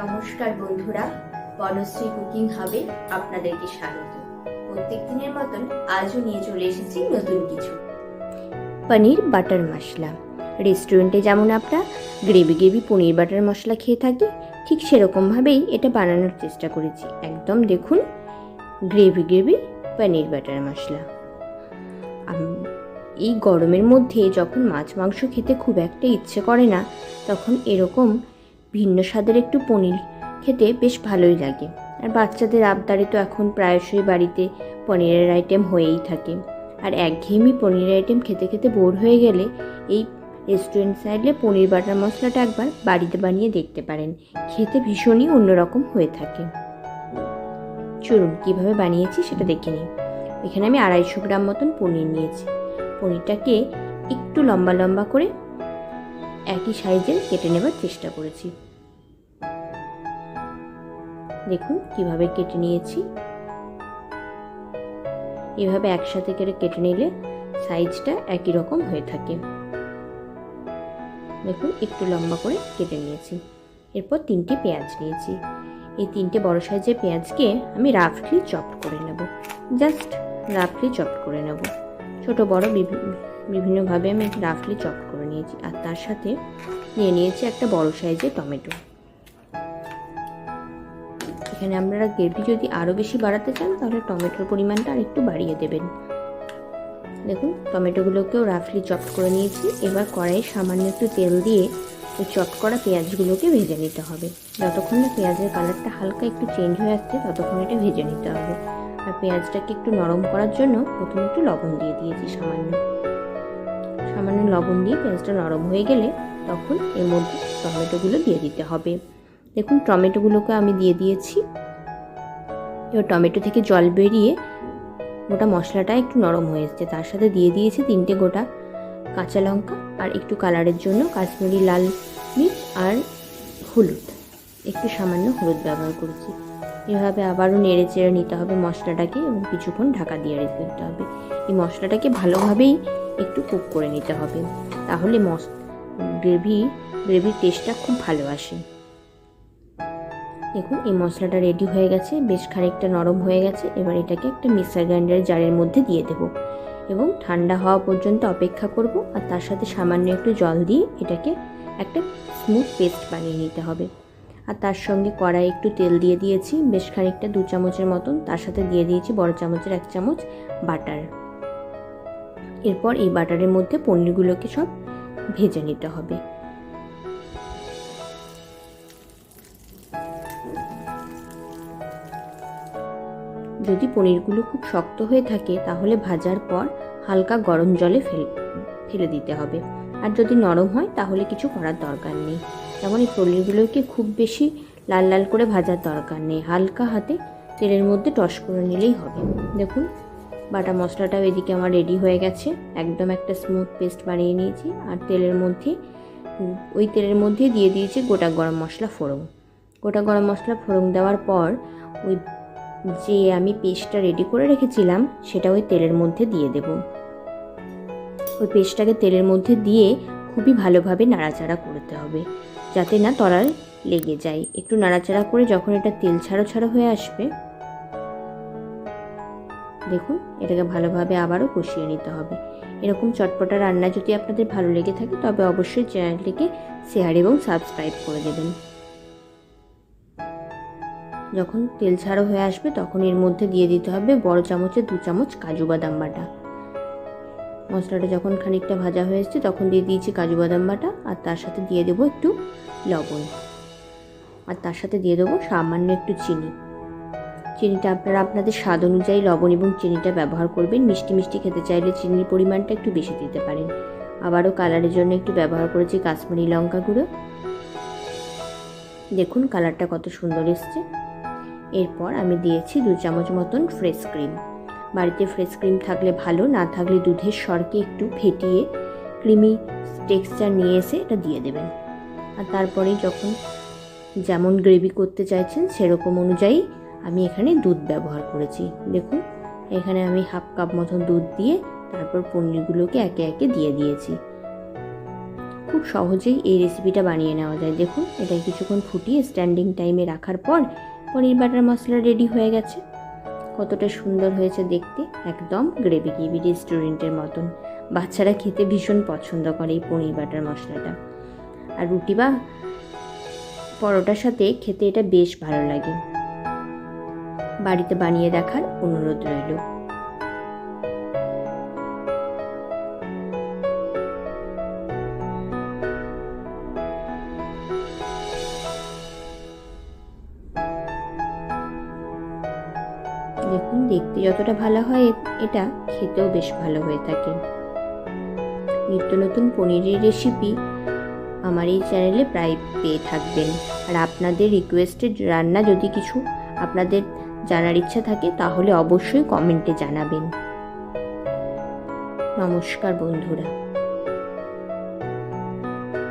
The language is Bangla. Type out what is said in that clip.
নমস্কার বন্ধুরা, বনশ্রী কুকিং হাবে আপনাদেরকে স্বাগত। প্রত্যেক দিনের মতন আজও নিয়ে চলে এসেছি নতুন কিছু। পনির বাটার মশলা। রেস্টুরেন্টে যেমন আমরা gravy gravy paneer butter masala খেয়ে থাকি, ঠিক সেরকমভাবেই এটা বানানোর চেষ্টা করেছি। একদম দেখুন, gravy gravy paneer butter masala. এই গরমের মধ্যে যখন মাছ মাংস খেতে খুব একটা ইচ্ছে করে না, তখন এরকম ভিন্ন স্বাদের একটু পনির খেতে বেশ ভালোই লাগে। আর বাচ্চাদের আবদারে তো এখন প্রায়শই বাড়িতে পনিরের আইটেম হয়েই থাকে। আর একঘেয়েমি পনিরের আইটেম খেতে খেতে বোর হয়ে গেলে এই রেস্টুরেন্ট সাইডে পনির বাটার মশলাটা একবার বাড়িতে বানিয়ে দেখতে পারেন। খেতে ভীষণই অন্যরকম হয়ে থাকে। চলুন, কীভাবে বানিয়েছি সেটা দেখে নিই। এখানে আমি আড়াইশো গ্রাম মতন পনির নিয়েছি। পনিরটাকে একটু লম্বা লম্বা করে একই সাইজের কেটে নেবার চেষ্টা করেছি। দেখুন কীভাবে কেটে নিয়েছি। এভাবে একসাথে করে কেটে নিলে সাইজটা একই রকম হয়ে থাকে। দেখুন একটু লম্বা করে কেটে নিয়েছি। এরপর তিনটে পেঁয়াজ নিয়েছি। এই তিনটে বড় সাইজের পেঁয়াজকে আমি রাফলি চপ করে নেব। জাস্ট রাফলি চপ করে নেব। ছোট বড় বিভিন্ন বিভিন্নভাবে আমি রাফলি চপ করে নিয়েছি। আর তার সাথে নিয়ে নিয়েছি একটা বড় সাইজের টমেটো। এখানে আপনারা গ্রেভি যদি আরও বেশি বাড়াতে চান, তাহলে টমেটোর পরিমাণটা আর একটু বাড়িয়ে দেবেন। দেখুন, টমেটোগুলোকেও রাফলি চপ করে নিয়েছি। এবার কড়াইয়ে সামান্য একটু তেল দিয়ে ওই চপ করা পেঁয়াজগুলোকে ভেজে নিতে হবে। যতক্ষণ না পেঁয়াজের কালারটা হালকা একটু চেঞ্জ হয়ে আসছে, ততক্ষণ এটা ভেজে নিতে হবে। আর পেঁয়াজটাকে একটু নরম করার জন্য প্রথমে একটু লবণ দিয়ে দিয়েছি সামান্য। সামান্য লবণ দিয়ে পেঁয়াজটা নরম হয়ে গেলে তখন এর মধ্যে টমেটোগুলো দিয়ে দিতে হবে। দেখুন, টমেটোগুলোকে আমি দিয়ে দিয়েছি। এবার টমেটো থেকে জল বেরিয়ে গোটা মশলাটা একটু নরম হয়ে এসছে। তার সাথে দিয়ে দিয়েছি তিনটে গোটা কাঁচা লঙ্কা আর একটু কালারের জন্য কাশ্মীরি লাল মির্চ আর হলুদ। একটু সামান্য হলুদ ব্যবহার করেছি। এভাবে আবারও নেড়ে চেড়ে নিতে হবে মশলাটাকে এবং কিছুক্ষণ ঢাকা দিয়ে রেখে দিতে হবে। এই মশলাটাকে ভালোভাবেই একটু কুক করে নিতে হবে। তাহলে মশ গ্রেভি গ্রেভির টেস্টটা খুব ভালো আসে। দেখুন, এই মশলাটা রেডি হয়ে গেছে, বেশ খানিকটা নরম হয়ে গেছে। এবার এটাকে একটা মিক্সার গ্রাইন্ডারের জারের মধ্যে দিয়ে দেব এবং ঠান্ডা হওয়া পর্যন্ত অপেক্ষা করব। আর তার সাথে সামান্য একটু জল দিয়ে এটাকে একটা স্মুথ পেস্ট বানিয়ে নিতে হবে। আর তার সঙ্গে কড়াই একটু তেল দিয়ে দিয়েছি, বেশ খানিকটা দু চামচের মতন। তার সাথে দিয়ে দিয়েছি বড় চামচের এক চামচ বাটার। এরপর এই বাটারের মধ্যে পনিরগুলোকে সব ভেজে নিতে হবে। যদি পনিরগুলো খুব শক্ত হয়ে থাকে, তাহলে ভাজার পর হালকা গরম জলে ফেলে ফেলে দিতে হবে। আর যদি নরম হয়, তাহলে কিছু করার দরকার নেই। যেমন এই পনিরগুলোকে খুব বেশি লাল লাল করে ভাজার দরকার নেই। হালকা হাতে তেলের মধ্যে টস করে নিলেই হবে। দেখুন, বাটা মশলাটাও এদিকে আমার রেডি হয়ে গেছে। একদম একটা স্মুথ পেস্ট বানিয়ে নিয়েছি। আর তেলের মধ্যে, ওই তেলের মধ্যে দিয়ে দিয়েছি গোটা গরম মশলা ফোড়ন। গোটা গরম মশলা ফোড়ন দেওয়ার পর, ওই যে আমি পেস্টটা রেডি করে রেখেছিলাম, সেটা ওই তেলের মধ্যে দিয়ে দেব। ওই পেস্টটাকে তেলের মধ্যে দিয়ে খুবই ভালোভাবে নাড়াচাড়া করতে হবে, যাতে না তলায় লেগে যায়। একটু নাড়াচাড়া করে যখন এটা তেল ছাড়ো ছাড়ো হয়ে আসবে, দেখুন, এটাকে ভালোভাবে আবারও কষিয়ে নিতে হবে। এরকম চটপটা রান্না যদি আপনাদের ভালো লেগে থাকে, তবে অবশ্যই চ্যানেলটিকে শেয়ার এবং সাবস্ক্রাইব করে দেবেন। যখন তেল ছাড়ো হয়ে আসবে তখন এর মধ্যে দিয়ে দিতে হবে বড় চামচে দু চামচ কাজু বাদাম বাটা। মশলাটা যখন খানিকটা ভাজা হয়ে এসছে তখন দিয়ে দিয়েছি কাজু বাদাম বাটা আর তার সাথে দিয়ে দেবো একটু লবণ। আর তার সাথে দিয়ে দেবো সামান্য একটু চিনি। চিনিটা আপনারা আপনাদের স্বাদ অনুযায়ী লবণ এবং চিনিটা ব্যবহার করবেন। মিষ্টি মিষ্টি খেতে চাইলে চিনির পরিমাণটা একটু বেশি দিতে পারেন। আবারও কালারের জন্য একটু ব্যবহার করেছি কাশ্মীরি লঙ্কা গুঁড়ো। দেখুন কালারটা কত সুন্দর এসছে। এরপর আমি দিয়েছি দু চামচ মতন ফ্রেশ ক্রিম বাড়িতে ফ্রেশ ক্রিম থাকলে ভালো, না থাকলে দুধের সরকে একটু ফেটিয়ে ক্রিমি টেক্সচার নিয়ে এসে এটা দিয়ে দেবেন। আর তারপরে যখন যেমন গ্রেভি করতে চাইছেন সেরকম অনুযায়ী আমি এখানে দুধ ব্যবহার করেছি। দেখুন, এখানে আমি হাফ কাপ মতন দুধ দিয়ে তারপর পনিরগুলোকে একে একে দিয়ে দিয়েছি। খুব সহজেই এই রেসিপিটা বানিয়ে নেওয়া যায়। দেখুন এটা কিছুক্ষণ ফুটিয়ে স্ট্যান্ডিং টাইমে রাখার পর পনির বাটার মশলা রেডি হয়ে গেছে। কতটা সুন্দর হয়েছে দেখতে, একদম গ্রেভি গ্রেভি রেস্টুরেন্টের মতন। বাচ্চারা খেতে ভীষণ পছন্দ করে এই পনির বাটার মশলাটা। আর রুটি বা পরোটার সাথে খেতে এটা বেশ ভালো লাগে। বাড়িতে বানিয়ে দেখার অনুরোধ রইল। দেখতে যতটা ভালো হয়, এটা খেতেও বেশ ভালো হয়ে থাকে। নিত্য নতুন পনিরের রেসিপি আমার এই চ্যানেলে প্রায় পেয়ে থাকবেন। আর আপনাদের রিকোয়েস্টেড রান্না যদি কিছু আপনাদের জানার ইচ্ছা থাকে, তাহলে অবশ্যই কমেন্টে জানাবেন। নমস্কার বন্ধুরা।